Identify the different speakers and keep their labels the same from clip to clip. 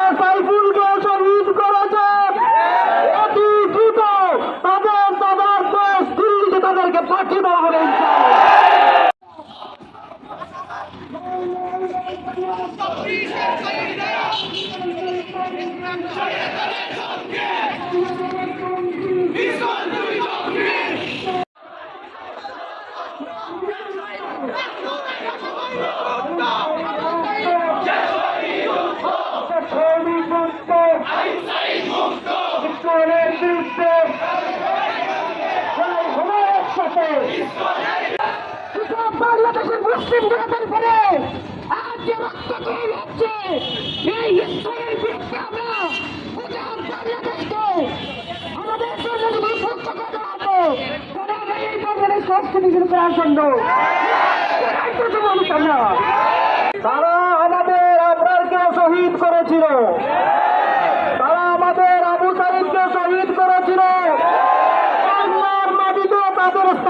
Speaker 1: সাইফুলকে শহীদ করেছে অতি দ্রুত তাদের তাদের দেশ দিল্লিতে তাদেরকে পাঠিয়ে দেওয়া হবে ইনশাআল্লাহ। শ্রমিক মুক্ত ইসলামের বিরুদ্ধে বাংলাদেশের মুসলিম জনতার উপরে আজ যে তৈরি আমাদের আমাদের আপনারকে শহীদ করেছিল তারা আমাদের আবু সাইদকে শহীদ করেছিল বাংলার মাটিতে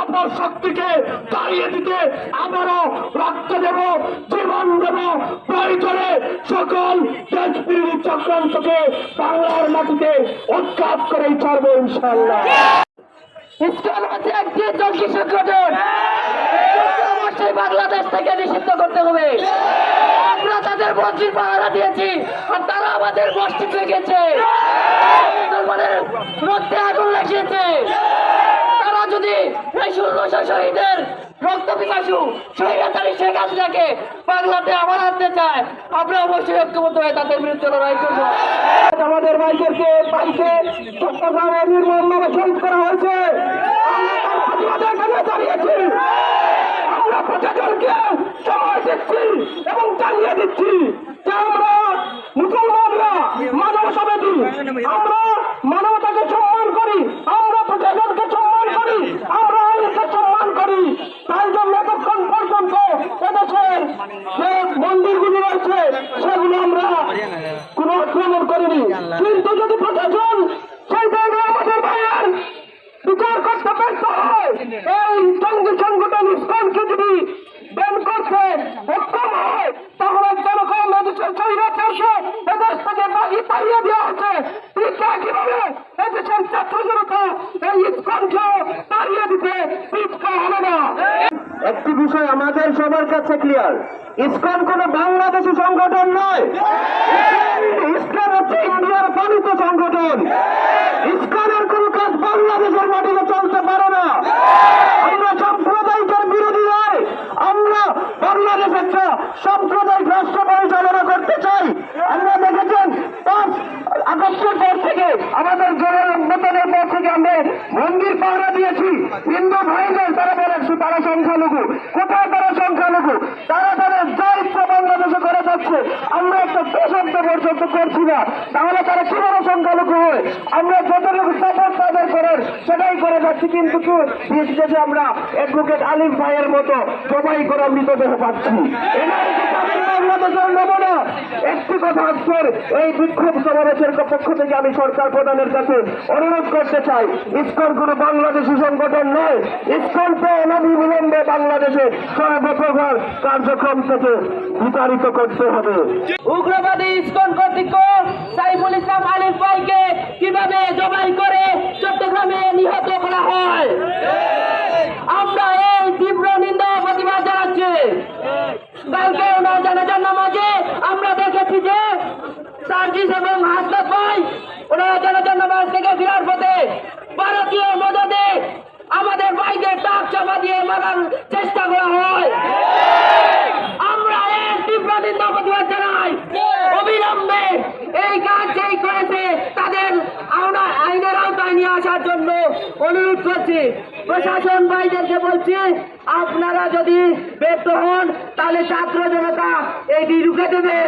Speaker 1: অপর শক্তিকে দাঁড়িয়ে দিতে আবারও রক্ত দেব, জীবন দেব প্রয়োজনে সকল চক্রান্তকে বাংলার মাটিতে উৎখাত করেই ছাড়বো ইনশাল্লাহ বাংলাদেশ থেকে নিষিদ্ধ করতে হবে। আমরা তাদের মসজিদ পাহারা দিয়েছি আর তারা আমাদের মসজিদ রেখেছে মুসলমানের রক্তে আগুন লাগিয়েছে। যদি শহীদের রক্ত পিপাসু শেখ হাসিনাকে বাংলাতে আবার আনতে চায়, আমরা অবশ্যই ঐক্যবদ্ধ হয়ে তাদের বিরুদ্ধে লড়াই আমাদের শহীদ করা হয়েছে। আমরা প্রশাসনকে সময় দিচ্ছি এবং দিচ্ছি যে আমরা মুসলমানরা মানব সমিতি আমরা মানবতাকে সম্মান করি আমরা প্রশাসনকে সম্মান করি আমরা আইনকে সম্মান করি তাই জন্য এতক্ষণ পর্যন্ত এদেশের যে মন্দিরগুলি রয়েছে সেগুলো আমরা কোনো আক্রমণ করিনি কিন্তু যদি প্রশাসন সেই জায়গায় আমাদের ভাইয়ের বিচার করতে ব্যর্থ হয় এই জঙ্গি সংগঠন ইসলামকে যদি ব্যান করতে সক্ষম হয় তাহলে জনগণ এদেশের স্বৈরাচারকে এদেশ থেকে পাইয়ে দেওয়া হচ্ছে ঠিক একইভাবে এদেশের ছাত্র এই ইসলামকে তাড়িয়ে দিতে পিছপা হবে না। একটি বিষয় আমাদের সবার কাছে ক্লিয়ার ইসকন কোন বাংলাদেশি সংগঠন নয়। ইসকন হচ্ছে ইন্ডিয়ার পালিত সংগঠন। ইসকনের কোন কাজ বাংলাদেশের মাটিতে চলতে পারে না। আমরা সাম্প্রদায়িকের বিরোধী নয়। আমরা বাংলাদেশ সাম্প্রদায়িক রাষ্ট্র পরিচালনা করতে চাই আমরা দেখেছেন পাঁচ আগস্টের পর থেকে আমাদের জনের উন্নতনের পর থেকে আমরা মন্দির পাহারা দিয়েছি। হিন্দু ভাইদের তারা বলে তারা সংখ্যালঘু। কোথায় তারা সংখ্যালঘু? তারা তাদের যা ইচ্ছা বাংলাদেশে করে যাচ্ছে। আমরা একটা প্রশব্দ পর্যন্ত করছি না। তাহলে তারা কীভাবে সংখ্যালঘু হয় আমরা যতটুকু সাপোর্ট তাদের করার, সেটাই করে যাচ্ছি। কিন্তু দেশে আমরা অ্যাডভোকেট আলিম ভাইয়ের মতো সবাই করে মৃতদেহ পাচ্ছি এনার নেব না। একটি কথা আজকের এই বিক্ষোভ সমাবেশের পক্ষ থেকে আমি সরকার প্রধানের কাছে অনুরোধ করতে চাই। ইসকন কোনো বাংলাদেশি সংগঠন নয়। তো অনবি বিলম্বে বাংলাদেশে সর্বপ্রকার কার্যক্রম থেকে বিতাড়িত করতে হবে।
Speaker 2: উগ্রবাদী ইস্কন কর্তৃক সাইফুল ইসলাম আলিফ ভাইকে কীভাবে জবাই করে চট্টগ্রামে নিহত করা হয় আমরা এই তীব্র নিন্দা ও প্রতিবাদ জানাচ্ছি কালকে ওনার জানাজার নামাজে আমরা দেখেছি যে সার্জিস এবং হাসনাত ভাই ওনারা জানাজার নামাজ থেকে ফেরার পথে ভারতীয় মদদে আমাদের ভাইদের টাক চাপা দিয়ে মারার চেষ্টা করা হয় আমরা এর তীব্র নিন্দা প্রতিবাদ জানাই অবিলম্বে এই কাজ যেই করেছে তাদের আওনা- আইনের আওতায় নিয়ে আসার জন্য অনুরোধ করছি। প্রশাসন ভাইদেরকে বলছি, আপনারা যদি ব্যর্থ হন, তাহলে ছাত্র জনতা এটি রুখে দেবে।